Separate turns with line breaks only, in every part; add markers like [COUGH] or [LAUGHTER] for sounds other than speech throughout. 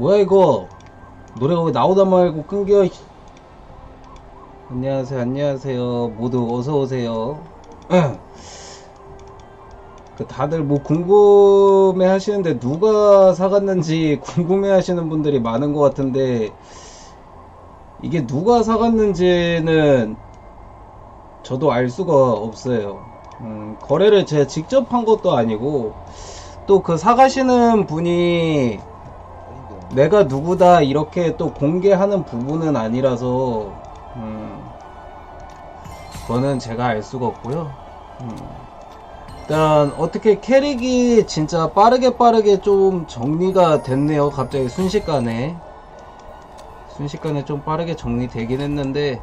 뭐야 이거? 노래가 왜 나오다 말고 끊겨 이- 안녕하세요 안녕하세요. 모두 어서오세요. 그 다들 뭐 궁금해 하시는데 누가 사갔는지 궁금해 하시는 분들이 많은 것 같은데 이게 누가 사갔는지는 저도 알 수가 없어요. 음, 거래를 제가 직접 한 것도 아니고 또 그 사가시는 분이 내가 누구다 이렇게 또 공개하는 부분은 아니라서 음, 그거는 제가 알 수가 없고요. 음, 일단 어떻게 캐릭이 진짜 빠르게 빠르게 좀 정리가 됐네요. 갑자기 순식간에 순식간에 좀 빠르게 정리되긴 했는데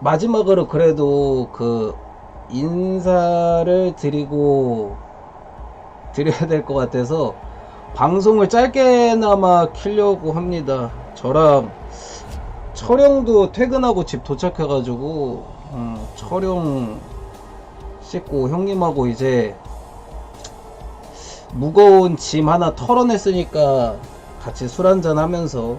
마지막으로 그래도 그 인사를 드리고 드려야 될 것 같아서 방송을 짧게나마 키려고 합니다. 저랑 철영도 퇴근하고 집 도착해가지고 음, 철영 씻고 형님하고 이제 무거운 짐 하나 털어냈으니까 같이 술 한잔 하면서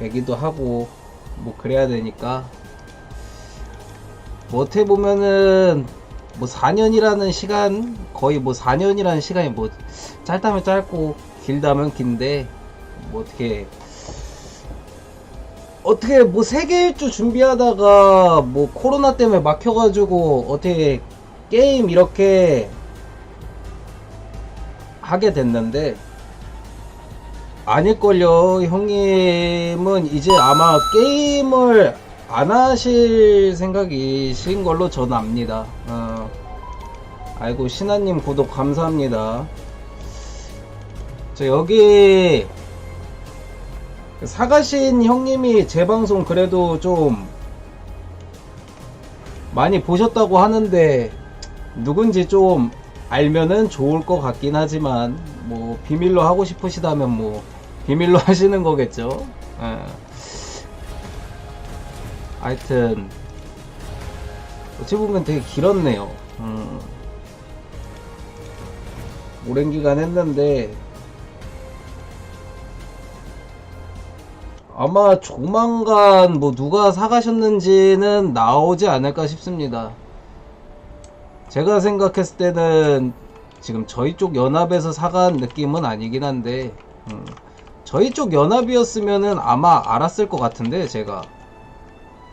얘기도 하고 뭐 그래야 되니까 뭐 어떻게 보면은 뭐 4년이라는 시간 거의 뭐 4년이라는 시간이 뭐 짧다면 짧고 길다면 긴데 뭐 어떻게 어떻게 뭐 세계 일주 준비하다가 뭐 코로나 때문에 막혀가지고 어떻게 게임 이렇게 하게 됐는데 아닐걸요. 형님은 이제 아마 게임을 안 하실 생각이신 걸로 전 압니다 어. 아이고 신하님 구독 감사합니다 저 여기 사가신 형님이 제 방송 그래도 좀 많이 보셨다고 하는데 누군지 좀 알면은 좋을 것 같긴 하지만 뭐 비밀로 하고 싶으시다면 뭐 비밀로 [LAUGHS] 하시는 거겠죠. 예. 하여튼 어찌 보면 되게 길었네요. 음. 오랜 기간 했는데 아마 조만간 뭐 누가 사가셨는지는 나오지 않을까 싶습니다. 제가 생각했을 때는 지금 저희 쪽 연합에서 사간 느낌은 아니긴 한데 음, 저희 쪽 연합이었으면은 아마 알았을 것 같은데 제가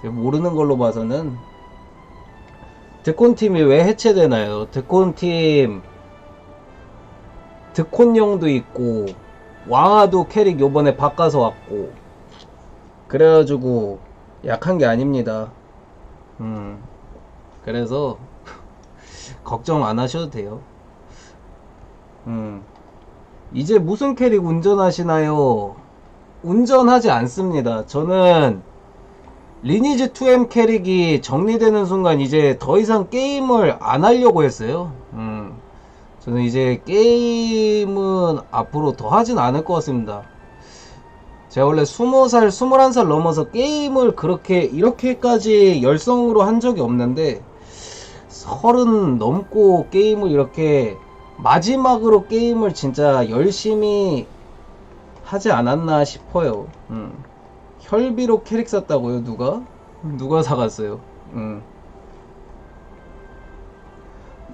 모르는 걸로 봐서는 드콘팀이 왜 해체되나요? 드콘팀 드콘용도 있고 왕아도 캐릭 요번에 바꿔서 왔고 그래가지고 약한 게 아닙니다. 음 그래서 [LAUGHS] 걱정 안 하셔도 돼요. 음 이제 무슨 캐릭 운전하시나요? 운전하지 않습니다. 저는 리니지 2M 캐릭이 정리되는 순간 이제 더 이상 게임을 안 하려고 했어요. 음, 저는 이제 게임은 앞으로 더 하진 않을 것 같습니다. 제가 원래 20살, 21살 넘어서 게임을 그렇게, 이렇게까지 열성으로 한 적이 없는데, 서른 넘고 게임을 이렇게, 마지막으로 게임을 진짜 열심히 하지 않았나 싶어요. 음. 혈비로 캐릭 샀다고요, 누가? 누가 사갔어요? 음.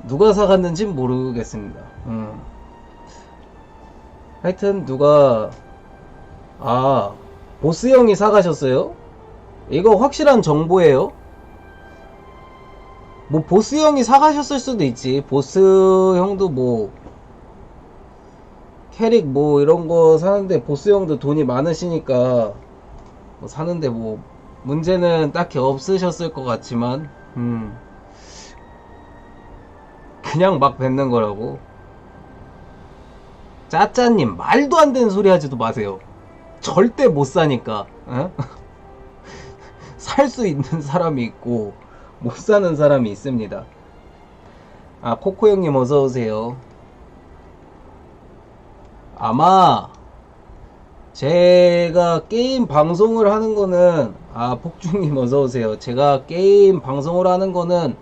누가 사갔는지 모르겠습니다. 음. 하여튼 누가 아 보스 형이 사가셨어요? 이거 확실한 정보예요? 뭐 보스 형이 사가셨을 수도 있지. 보스 형도 뭐 캐릭 뭐 이런 거 사는데 보스 형도 돈이 많으시니까 뭐 사는데 뭐 문제는 딱히 없으셨을 것 같지만 음 그냥 막 뱉는 거라고. 짜짜님 말도 안 되는 소리 하지도 마세요. 절대 못 사니까 어? [LAUGHS] 살수 있는 사람이 있고 못 사는 사람이 있습니다. 아 코코 형님 어서 오세요. 아마 제가 게임 방송을 하는 거는 아 폭중님 어서 오세요. 제가 게임 방송을 하는 거는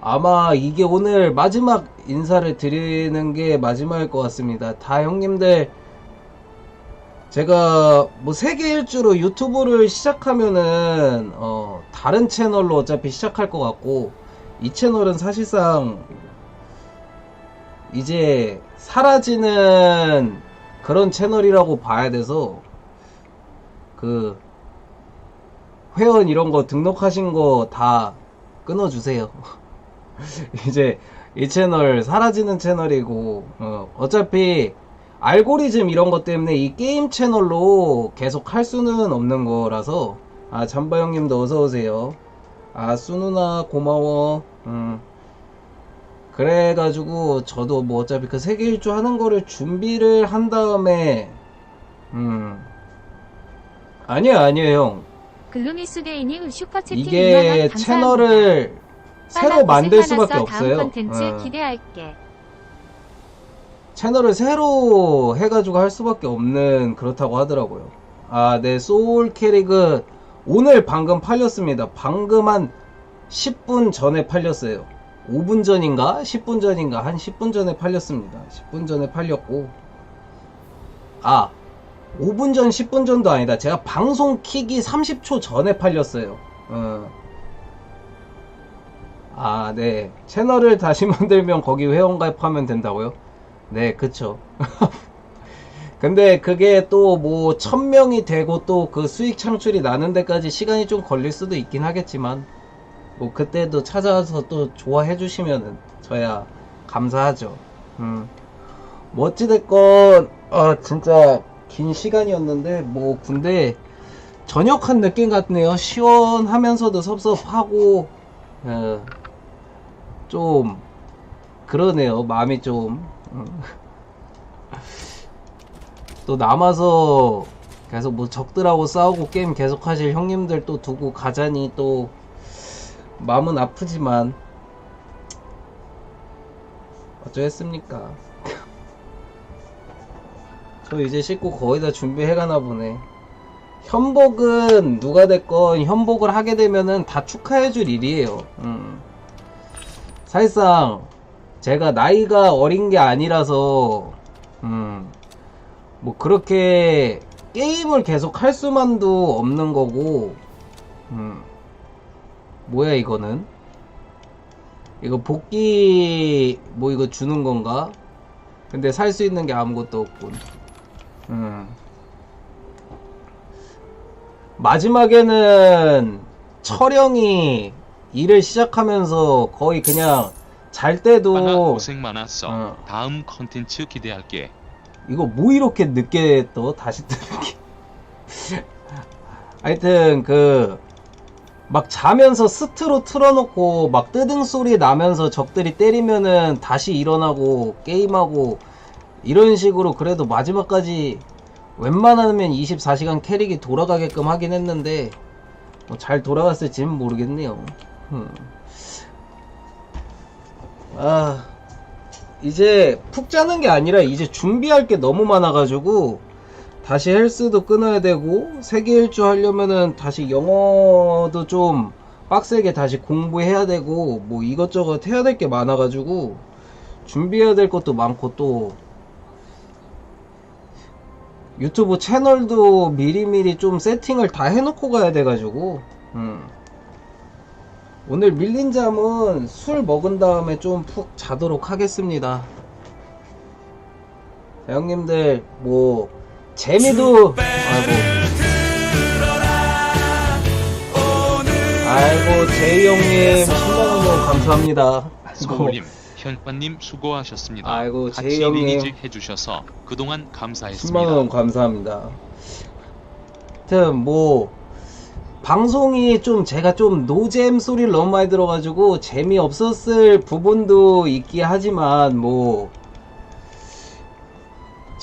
아마 이게 오늘 마지막 인사를 드리는 게 마지막일 것 같습니다. 다 형님들 제가 뭐 세계 일주로 유튜브를 시작하면은 어 다른 채널로 어차피 시작할 것 같고 이 채널은 사실상 이제 사라지는 그런 채널이라고 봐야 돼서 그 회원 이런 거 등록하신 거 다 끊어주세요. [LAUGHS] 이제 이 채널 사라지는 채널이고 어, 어차피 알고리즘 이런 것 때문에 이 게임 채널로 계속 할 수는 없는 거라서 아 잠바 형님도 어서 오세요. 아 수누나 고마워. 음. 그래가지고 저도 뭐 어차피 그 세계 일주 하는 거를 준비를 한 다음에 음 아니요 아니에요 형
글루미스데이님 슈퍼채팅 2만원
이게. 채널을 새로 만들 수밖에. 없어요.
컨텐츠
어.
기대할게.
채널을 새로 해가지고 할 수밖에 없는 그렇다고 하더라고요. 아, 네, 소울 캐릭은 오늘 방금 팔렸습니다. 방금 한 10분 전에 팔렸어요. 5분 전인가? 10분 전인가? 한 10분 전에 팔렸습니다. 10분 전에 팔렸고. 아, 5분 전, 10분 전도 아니다. 제가 방송 키기 30초 전에 팔렸어요. 어. 아, 네. 채널을 다시 [LAUGHS] 만들면 거기 회원 가입하면 된다고요? 네, 그쵸. [LAUGHS] 근데 그게 또 뭐, 천 명이 되고 또 그 수익 창출이 나는 데까지 시간이 좀 걸릴 수도 있긴 하겠지만, 뭐, 그때도 찾아와서 또 좋아해 주시면은, 저야 감사하죠. 음. 뭐, 어찌됐건, 아, 진짜 긴 시간이었는데, 뭐, 군대 전역한 느낌 같네요. 시원하면서도 섭섭하고, 어, 좀, 그러네요. 마음이 좀. 음. 또 남아서 계속 뭐 적들하고 싸우고 게임 계속 하실 형님들 또 두고 가자니 또 마음은 아프지만 어쩌겠습니까? [LAUGHS] 저 이제 씻고 거의 다 준비해 가나 보네. 현복은 누가 됐건 현복을 하게 되면은 다 축하해 줄 일이에요. 음. 사실상 제가 나이가 어린 게 아니라서 음, 뭐 그렇게 게임을 계속 할 수만도 없는 거고 음, 뭐야 이거는 이거 복귀 뭐 이거 주는 건가 근데 살 수 있는 게 아무것도 없군 음. 마지막에는 철영이 일을 시작하면서 거의 그냥 잘 때도
고생 많았어.
어.
다음 컨텐츠 기대할게.
이거 뭐 이렇게 늦게 또 다시 뜨는 게 [LAUGHS] 하여튼 그 막 자면서 스트로 틀어놓고 막 뜨등 소리 나면서 적들이 때리면은 다시 일어나고 게임하고 이런 식으로 그래도 마지막까지 웬만하면 24시간 캐릭이 돌아가게끔 하긴 했는데 뭐 잘 돌아갔을지는 모르겠네요. 음. 아 이제 푹 자는 게 아니라 이제 준비할 게 너무 많아가지고 다시 헬스도 끊어야 되고 세계 일주 하려면은 다시 영어도 좀 빡세게 다시 공부해야 되고 뭐 이것저것 해야 될 게 많아가지고 준비해야 될 것도 많고 또 유튜브 채널도 미리미리 좀 세팅을 다 해놓고 가야 돼가지고 음. 오늘 밀린 잠은 술 먹은 다음에 좀 푹 자도록 하겠습니다. 자, 형님들 뭐 재미도 아이고 아이고 제이 형님 10만원 원 감사합니다.
소울님, 현빠님 수고하셨습니다.
아이고,
같이
제이 형님.
리니지 해주셔서 그동안
10만원
감사했습니다.
감사합니다. 하여튼 뭐 방송이 좀 제가 좀 노잼 소리를 너무 많이 들어가지고 재미없었을 부분도 있긴 하지만 뭐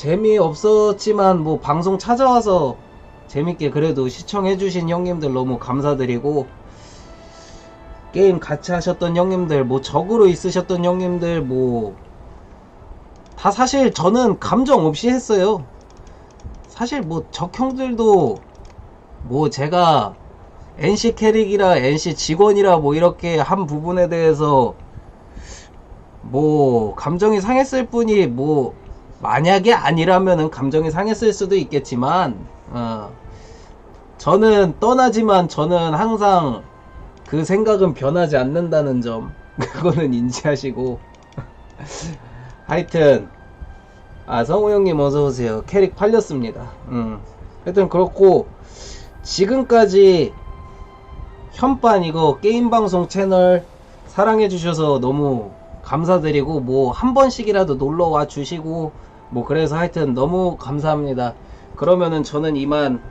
재미없었지만 뭐 방송 찾아와서 재밌게 그래도 시청해주신 형님들 너무 감사드리고 게임 같이 하셨던 형님들 뭐 적으로 있으셨던 형님들 뭐 다 사실 저는 감정 없이 했어요. 사실 뭐 적형들도 뭐 제가 NC 캐릭이라 NC 직원이라 뭐 이렇게 한 부분에 대해서 뭐 감정이 상했을 뿐이 뭐 만약에 아니라면은 감정이 상했을 수도 있겠지만 어, 저는 떠나지만 저는 항상 그 생각은 변하지 않는다는 점 [LAUGHS] 그거는 인지하시고. [LAUGHS] 하여튼 아 성우 형님 어서 오세요. 캐릭 팔렸습니다. 음. 하여튼 그렇고 지금까지 현반 이거 게임 방송 채널 사랑해 주셔서 너무 감사드리고 뭐 한 번씩이라도 놀러 와 주시고 뭐 그래서 하여튼 너무 감사합니다. 그러면은 저는 이만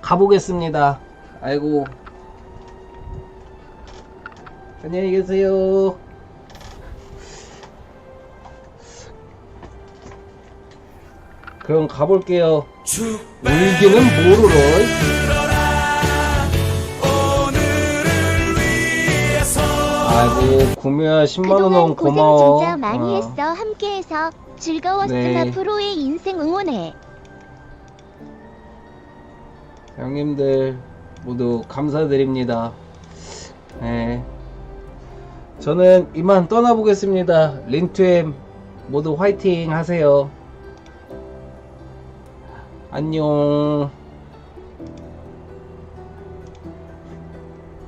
가보겠습니다. 아이고 안녕히 계세요. 그럼 가볼게요. 울기는 모르러. 아이고 구미야 10만원
그동안
원
고생
고마워.
진짜 많이
어.
했어. 함께해서 즐거웠음.
네.
앞으로의 인생 응원해.
형님들 모두 감사드립니다. 네. 저는 이만 떠나보겠습니다. 린투엠 모두 화이팅 하세요. 안녕.